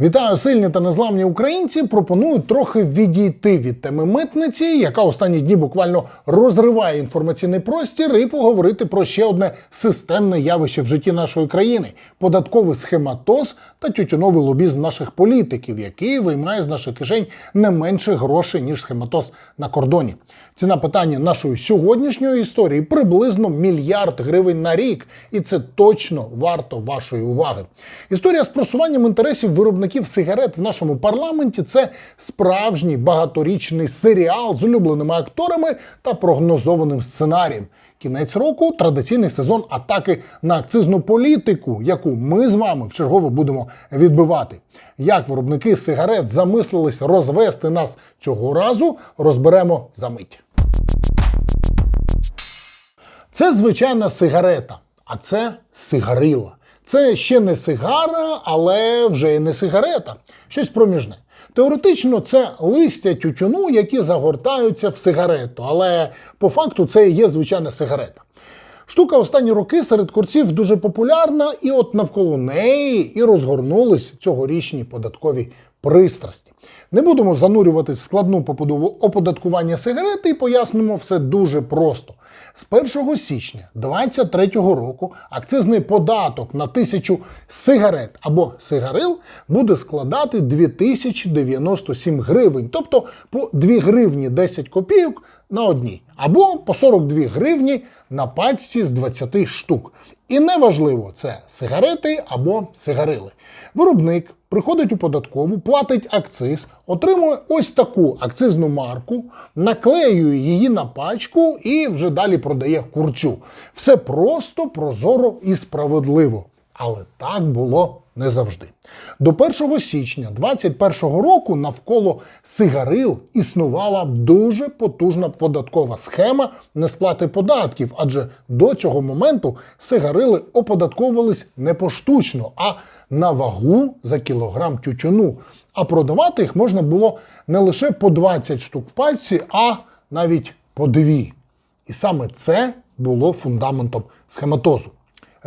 Вітаю сильні та незламні українці. Пропоную трохи відійти від теми митниці, яка останні дні буквально розриває інформаційний простір, і поговорити про ще одне системне явище в житті нашої країни податковий схематоз та тютюновий лобізм наших політиків, який виймає з наших кишень не менше грошей ніж схематоз на кордоні. Ціна питання нашої сьогоднішньої історії приблизно мільярд гривень на рік, і це точно варто вашої уваги. Історія з просуванням інтересів виробників сигарет в нашому парламенті це справжній багаторічний серіал з улюбленими акторами та прогнозованим сценарієм. Кінець року традиційний сезон атаки на акцизну політику, яку ми з вами вчергово будемо відбивати. Як виробники сигарет замислились розвести нас цього разу, розберемо за мить. Це звичайна сигарета, а це сигарила. Це ще не сигара, але вже і не сигарета. Щось проміжне. Теоретично це листя тютюну, які загортаються в сигарету, але по факту це і є звичайна сигарета. Штука останні роки серед курців дуже популярна, і от навколо неї і розгорнулись цьогорічні податкові пристрасті. Не будемо занурюватись в складну побудову оподаткування сигарети і пояснимо все дуже просто. З 1 січня 2023 року акцизний податок на тисячу сигарет або сигарил буде складати 2097 гривень, тобто по 2 гривні 10 копійок на одній, або по 42 гривні на пачці з 20 штук. І неважливо, це сигарети або сигарили. Виробник приходить у податкову, платить акциз, отримує ось таку акцизну марку, наклеює її на пачку і вже далі продає курцю. Все просто, прозоро і справедливо. Але так було не завжди. До 1 січня 2021 року навколо сигарил існувала дуже потужна податкова схема несплати податків, адже до цього моменту сигарили оподатковувались не поштучно, а на вагу за кілограм тютюну. А продавати їх можна було не лише по 20 штук в пальці, а навіть по дві. І саме це було фундаментом схематозу.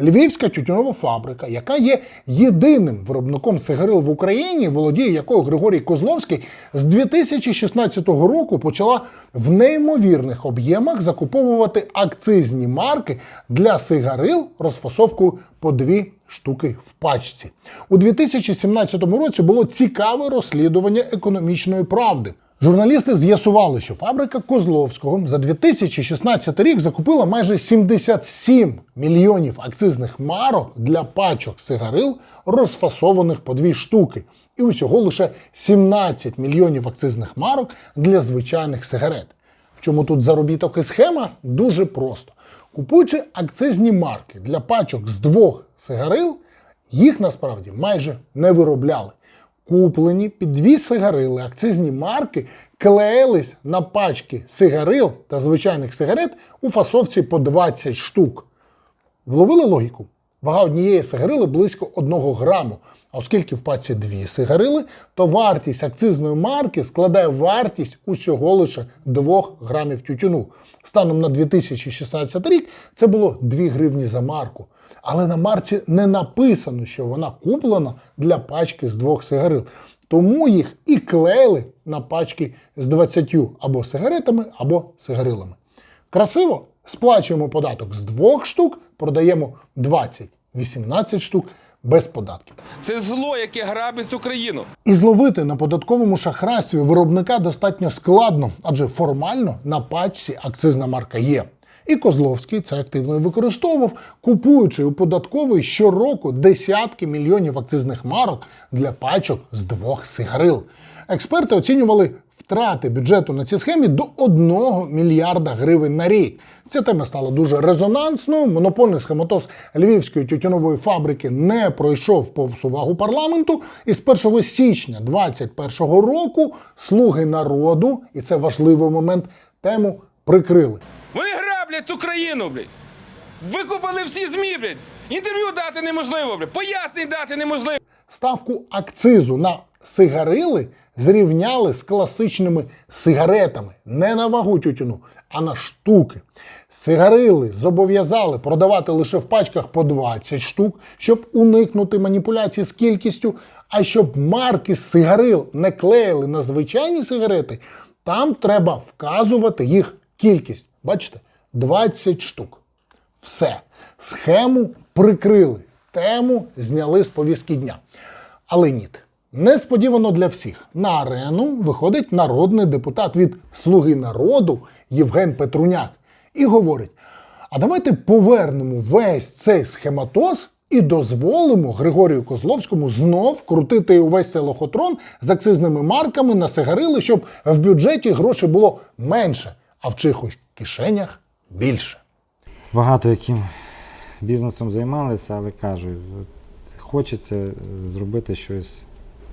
Львівська тютюнова фабрика, яка є єдиним виробником сигарил в Україні, володіє якою Григорій Козловський, з 2016 року почала в неймовірних об'ємах закуповувати акцизні марки для сигарил розфасовкою по дві штуки в пачці. У 2017 році було цікаве розслідування економічної правди. Журналісти з'ясували, що фабрика Козловського за 2016 рік закупила майже 77 мільйонів акцизних марок для пачок сигарил, розфасованих по дві штуки, і усього лише 17 мільйонів акцизних марок для звичайних сигарет. В чому тут заробіток і схема? Дуже просто. Купуючи акцизні марки для пачок з двох сигарил, їх насправді майже не виробляли. Куплені під дві сигарили акцизні марки клеїлись на пачки сигарил та звичайних сигарет у фасовці по 20 штук. Вловили логіку? Вага однієї сигарили близько 1 граму. А оскільки в пачці дві сигарили, то вартість акцизної марки складає вартість усього лише 2 грамів тютюну. Станом на 2016 рік це було 2 гривні за марку. Але на марці не написано, що вона куплена для пачки з двох сигарил. Тому їх і клеїли на пачки з 20 або сигаретами, або сигарилами. Красиво сплачуємо податок з двох штук, продаємо 20-18 штук без податків. Це зло, яке грабить цю країну. І зловити на податковому шахрайстві виробника достатньо складно, адже формально на пачці акцизна марка є. І Козловський це активно використовував, купуючи у податкової щороку десятки мільйонів акцизних марок для пачок з двох сигарил. Експерти оцінювали втрати бюджету на цій схемі до 1 мільярда гривень на рік. Ця тема стала дуже резонансною. Монопольний схематоз львівської тютюнової фабрики не пройшов повз увагу парламенту. І з 1 січня 2021 року слуги народу, і це важливий момент, тему прикрили. Граблять цю країну, блядь. Викупили всі ЗМІ, блядь. Інтерв'ю дати неможливо, блядь. Пояснень дати неможливо. Ставку акцизу на сигарили зрівняли з класичними сигаретами не на вагу тютюну, а на штуки. Сигарили зобов'язали продавати лише в пачках по 20 штук, щоб уникнути маніпуляцій з кількістю. А щоб марки сигарил не клеїли на звичайні сигарети, там треба вказувати їх кількість. Бачите, 20 штук. Все. Схему прикрили, тему зняли з повістки дня. Але ні. Несподівано для всіх на арену виходить народний депутат від Слуги народу Євген Петруняк і говорить: а давайте повернемо весь цей схематоз і дозволимо Григорію Козловському знов крутити увесь цей лохотрон з акцизними марками на сигарили, щоб в бюджеті грошей було менше, а в чихось кишенях більше. Багато яким бізнесом займалися, але кажуть, хочеться зробити щось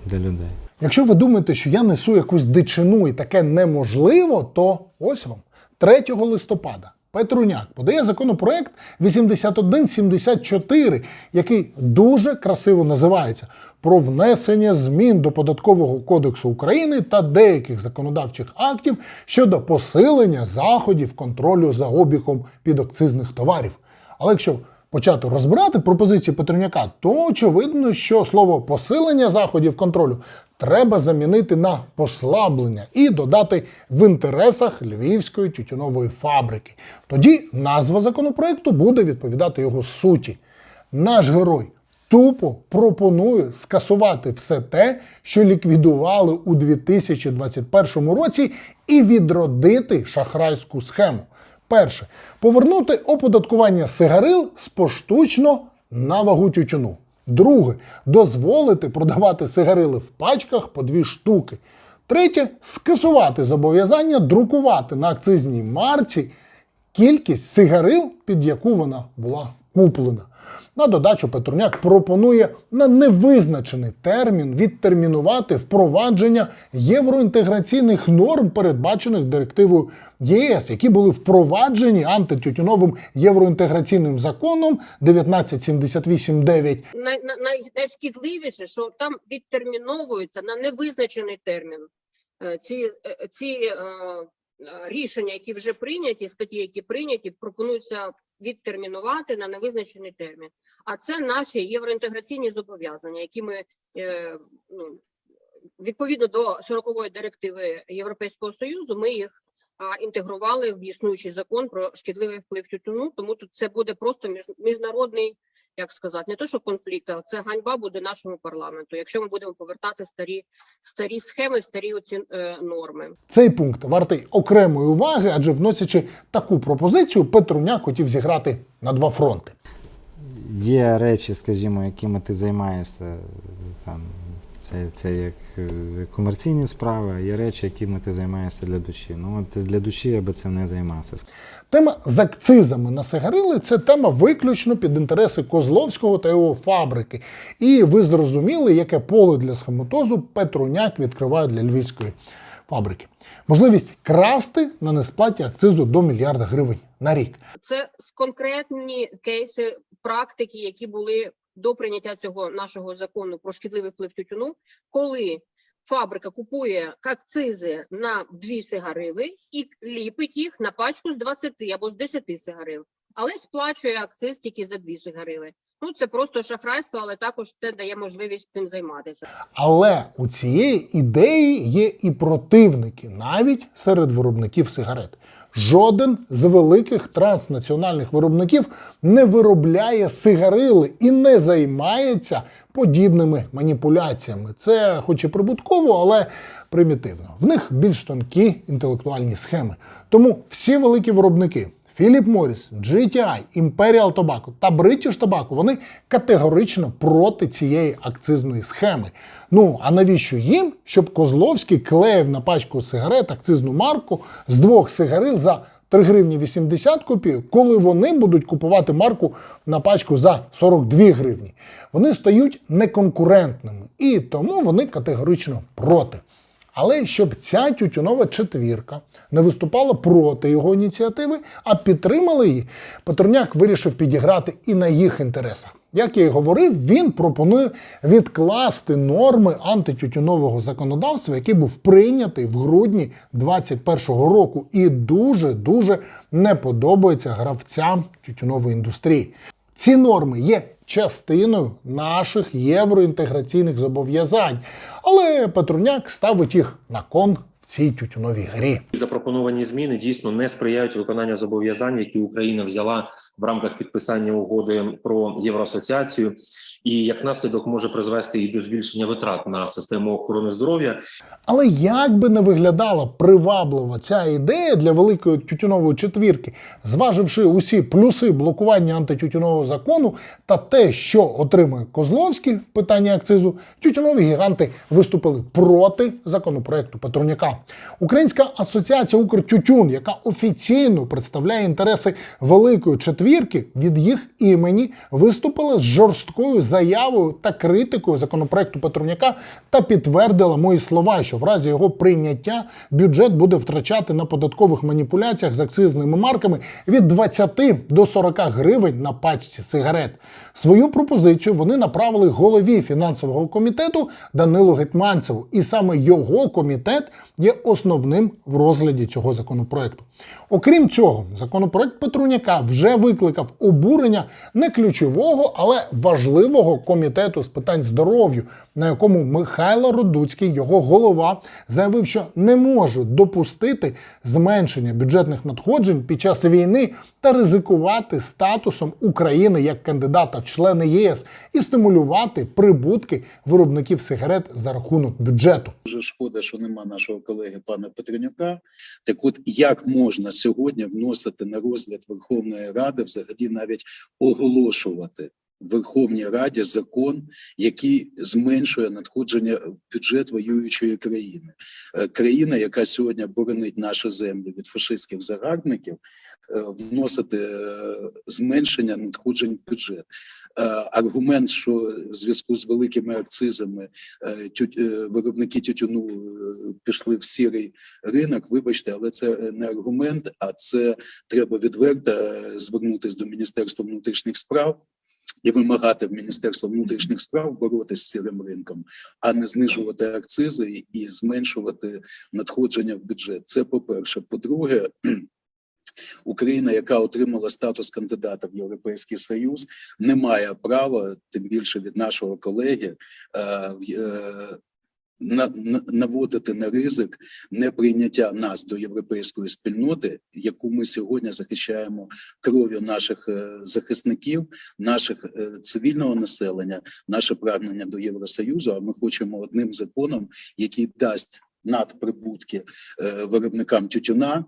для людей. Якщо ви думаєте, що я несу якусь дичину і таке неможливо, то ось вам 3 листопада Петруняк подає законопроект 8174, який дуже красиво називається про внесення змін до податкового кодексу України та деяких законодавчих актів щодо посилення заходів контролю за обігом підакцизних товарів. Але якщо почати розбирати пропозиції Петруняка, то очевидно, що слово посилення заходів контролю треба замінити на послаблення і додати в інтересах львівської тютюнової фабрики. Тоді назва законопроекту буде відповідати його суті. Наш герой тупо пропонує скасувати все те, що ліквідували у 2021 році, і відродити шахрайську схему. Перше повернути оподаткування сигарил з поштучно на вагу тютюну. Друге дозволити продавати сигарили в пачках по дві штуки. Третє скасувати зобов'язання друкувати на акцизній марці кількість сигарил, під яку вона була куплена. На додачу Петруняк пропонує на невизначений термін відтермінувати впровадження євроінтеграційних норм, передбачених директивою ЄС, які були впроваджені антитютюновим євроінтеграційним законом 1978-9 най, най, най- найшкідливіше, що там відтерміновуються на невизначений термін е, ці, е, ці е, рішення, які вже прийняті, статті, які прийняті, пропонуються відтермінувати на невизначений термін. А це наші євроінтеграційні зобов'язання, які ми е, ну, відповідно до 40-ї директиви Європейського Союзу, ми їх а, інтегрували в існуючий закон про шкідливий вплив тютюну. Тому тут це буде просто між, міжнародний як сказати, не то, що конфлікт, а це ганьба буде нашому парламенту, якщо ми будемо повертати старі старі схеми, старі оці е, норми. Цей пункт вартий окремої уваги, адже вносячи таку пропозицію, Петруняк хотів зіграти на два фронти. Є речі, скажімо, якими ти займаєшся, там, це, це як е, комерційні справи, а є речі, якими ти займаєшся для душі. Ну, от для душі я би цим не займався. Тема з акцизами на сигарили це тема виключно під інтереси Козловського та його фабрики. І ви зрозуміли, яке поле для схематозу Петруняк відкриває для львівської фабрики. Можливість красти на несплаті акцизу до мільярда гривень на рік. Це конкретні кейси практики, які були до прийняття цього нашого закону про шкідливий вплив тютюну, коли фабрика купує акцизи на дві сигарили і ліпить їх на пачку з 20 або з 10 сигарил, але сплачує акциз тільки за дві сигарили. Ну це просто шахрайство, але також це дає можливість цим займатися. Але у цієї ідеї є і противники, навіть серед виробників сигарет. Жоден з великих транснаціональних виробників не виробляє сигарили і не займається подібними маніпуляціями. Це, хоч і прибутково, але примітивно. В них більш тонкі інтелектуальні схеми. Тому всі великі виробники Philip Morris, GTI, Imperial Tobacco та British Tobacco, вони категорично проти цієї акцизної схеми. Ну а навіщо їм, щоб Козловський клеїв на пачку сигарет акцизну марку з двох сигарил за 3 гривні 80 копійок, коли вони будуть купувати марку на пачку за 42 гривні? Вони стають неконкурентними і тому вони категорично проти. Але щоб ця тютюнова четвірка не виступала проти його ініціативи, а підтримала її, Петрняк вирішив підіграти і на їх інтересах. Як я і говорив, він пропонує відкласти норми антитютюнового законодавства, який був прийнятий в грудні 2021 року, і дуже дуже не подобається гравцям тютюнової індустрії. Ці норми є частиною наших євроінтеграційних зобов'язань, але Петруняк ставить їх на кон в цій тютюновій грі. Запропоновані зміни дійсно не сприяють виконанню зобов'язань, які Україна взяла в рамках підписання угоди про євроасоціацію, і як наслідок може призвести і до збільшення витрат на систему охорони здоров'я. Але як би не виглядала приваблива ця ідея для великої тютюнової четвірки, зваживши усі плюси блокування антитютюнового закону та те, що отримує Козловський в питанні акцизу, тютюнові гіганти виступили проти законопроекту Петруняка. Українська асоціація Укртютюн, яка офіційно представляє інтереси великої четвірки, від їх імені виступила з жорсткою заявою та критикою законопроекту Петруняка та підтвердила мої слова, що в разі його прийняття бюджет буде втрачати на податкових маніпуляціях з акцизними марками від 20 до 40 гривень на пачці сигарет. Свою пропозицію вони направили голові фінансового комітету Данилу Гетманцеву, і саме його комітет є основним в розгляді цього законопроекту. Окрім цього, законопроект Петруняка вже викликав обурення не ключового, але важливого комітету з питань здоров'я, на якому Михайло Родуцький, його голова, заявив, що не може допустити зменшення бюджетних надходжень під час війни та ризикувати статусом України як кандидата в члени ЄС і стимулювати прибутки виробників сигарет за рахунок бюджету. Дуже шкода, що нема нашого колеги пана Петренюка. Так от як можна сьогодні вносити на розгляд Верховної Ради, взагалі навіть оголошувати Верховній Раді закон, який зменшує надходження в бюджет воюючої країни, Е, країна, яка сьогодні боронить нашу землю від фашистських загарбників, е, вносити е, зменшення надходжень в бюджет. Аргумент, що в зв'язку з великими акцизами виробники тютюну пішли в сірий ринок. Вибачте, але це не аргумент, а це треба відверто звернутися до Міністерства внутрішніх справ. І вимагати в Міністерство внутрішніх справ боротися з сірим ринком, а не знижувати акцизи і- зменшувати надходження в бюджет. Це по-перше. По-друге, Україна, яка отримала статус кандидата в Європейський Союз, не має права, тим більше від нашого колеги, е, е, наводити на ризик неприйняття нас до європейської спільноти, яку ми сьогодні захищаємо кров'ю наших е, захисників, наших е, цивільного населення, наше прагнення до Євросоюзу. А ми хочемо одним законом, який дасть надприбутки е, виробникам тютюна,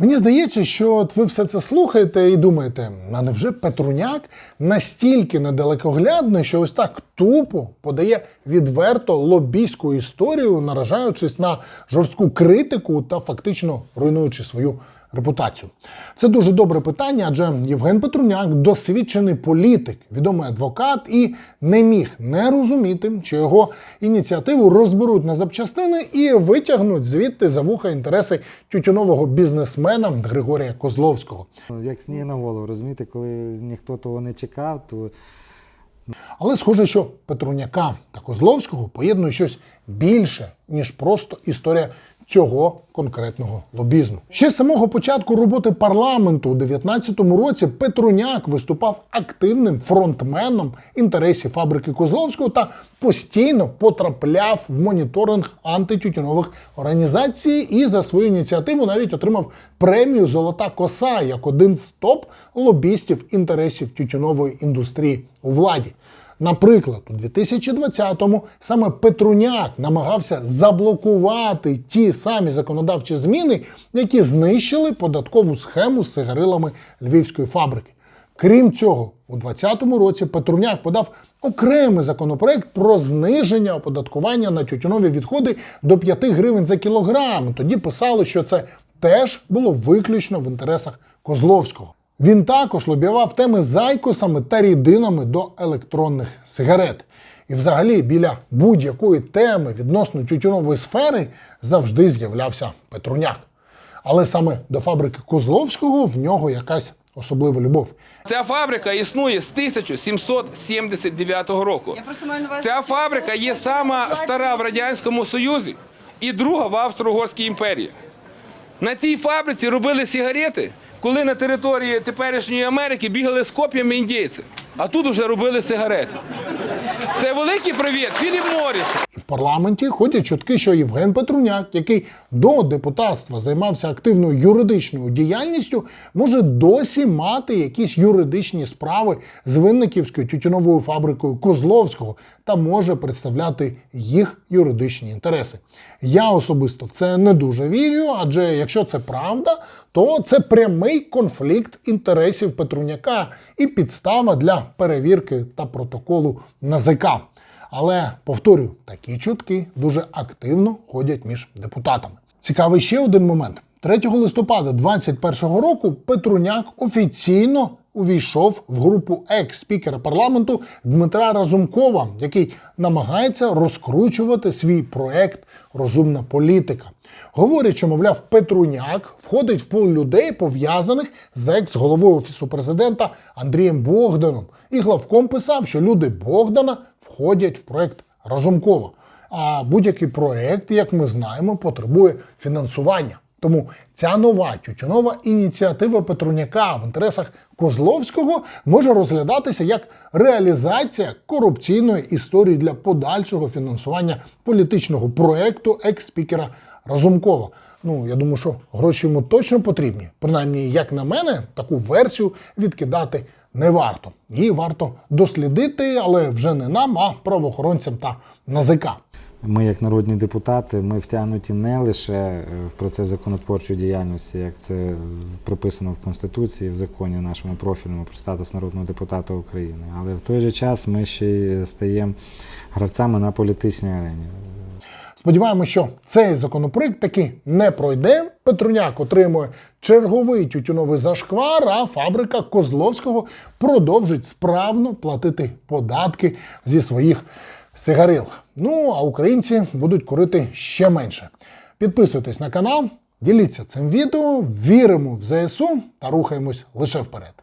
Мені здається, що от ви все це слухаєте і думаєте, а невже Петруняк настільки недалекоглядний, що ось так тупо подає відверто лобійську історію, наражаючись на жорстку критику та фактично руйнуючи свою репутацію? Це дуже добре питання, адже Євген Петруняк досвідчений політик, відомий адвокат і не міг не розуміти, чи його ініціативу розберуть на запчастини і витягнуть звідти за вуха інтереси тютюнового бізнесмена Григорія Козловського. Як сніг на голову, розумієте, коли ніхто того не чекав, то Але схоже, що Петруняка та Козловського поєднує щось більше, ніж просто історія цього конкретного лобізму. Ще з самого початку роботи парламенту у 2019 році Петруняк виступав активним фронтменом інтересів фабрики Козловського та постійно потрапляв в моніторинг антитютюнових організацій і за свою ініціативу навіть отримав премію Золота коса як один з топ лобістів інтересів тютюнової індустрії у владі. Наприклад, у 2020-му саме Петруняк намагався заблокувати ті самі законодавчі зміни, які знищили податкову схему з сигарилами львівської фабрики. Крім цього, у 2020 році Петруняк подав окремий законопроект про зниження оподаткування на тютюнові відходи до 5 гривень за кілограм. Тоді писали, що це теж було виключно в інтересах Козловського. Він також лобіював теми з айкосами та рідинами до електронних сигарет. І взагалі біля будь-якої теми відносно тютюнової сфери завжди з'являвся Петруняк. Але саме до фабрики Козловського в нього якась особлива любов. Ця фабрика існує з 1779 року. Я просто маю. Ця фабрика є сама стара в Радянському Союзі і друга в Австро-Угорській імперії. На цій фабриці робили сигарети, коли на території теперішньої Америки бігали з коп'ями індійці. А тут вже робили сигарети. Це великий привіт Філіп Моріс. В парламенті ходять чутки, що Євген Петруняк, який до депутатства займався активною юридичною діяльністю, може досі мати якісь юридичні справи з винниківською тютюновою фабрикою Козловського та може представляти їх юридичні інтереси. Я особисто в це не дуже вірю, адже якщо це правда, то це прямий конфлікт інтересів Петруняка і підстава для перевірки та протоколу НАЗК. Але повторюю, такі чутки дуже активно ходять між депутатами. Цікавий ще один момент. 3 листопада 2021 року Петруняк офіційно увійшов в групу екс-спікера парламенту Дмитра Разумкова, який намагається розкручувати свій проект Розумна політика. Говорять, що, мовляв, Петруняк входить в пул людей, пов'язаних з екс-головою офісу президента Андрієм Богданом. І главком писав, що люди Богдана входять в проект Разумкова. А будь-який проект, як ми знаємо, потребує фінансування. Тому ця нова тютюнова ініціатива Петруняка в інтересах Козловського може розглядатися як реалізація корупційної історії для подальшого фінансування політичного проекту екс-спікера Разумкова. Ну, я думаю, що гроші йому точно потрібні. Принаймні, як на мене, таку версію відкидати не варто. Її варто дослідити, але вже не нам, а правоохоронцям та НАЗК. Ми, як народні депутати, ми втягнуті не лише е, в процес законотворчої діяльності, як це прописано в Конституції, в законі нашому профільному про статус народного депутата України, але в той же час ми ще й стаємо гравцями на політичній арені. Сподіваємося, що цей законопроект таки не пройде. Петруняк отримує черговий тютюновий зашквар, а фабрика Козловського продовжить справно платити податки зі своїх сигарил. Ну а українці будуть курити ще менше. Підписуйтесь на канал, діліться цим відео, віримо в ЗСУ та рухаємось лише вперед.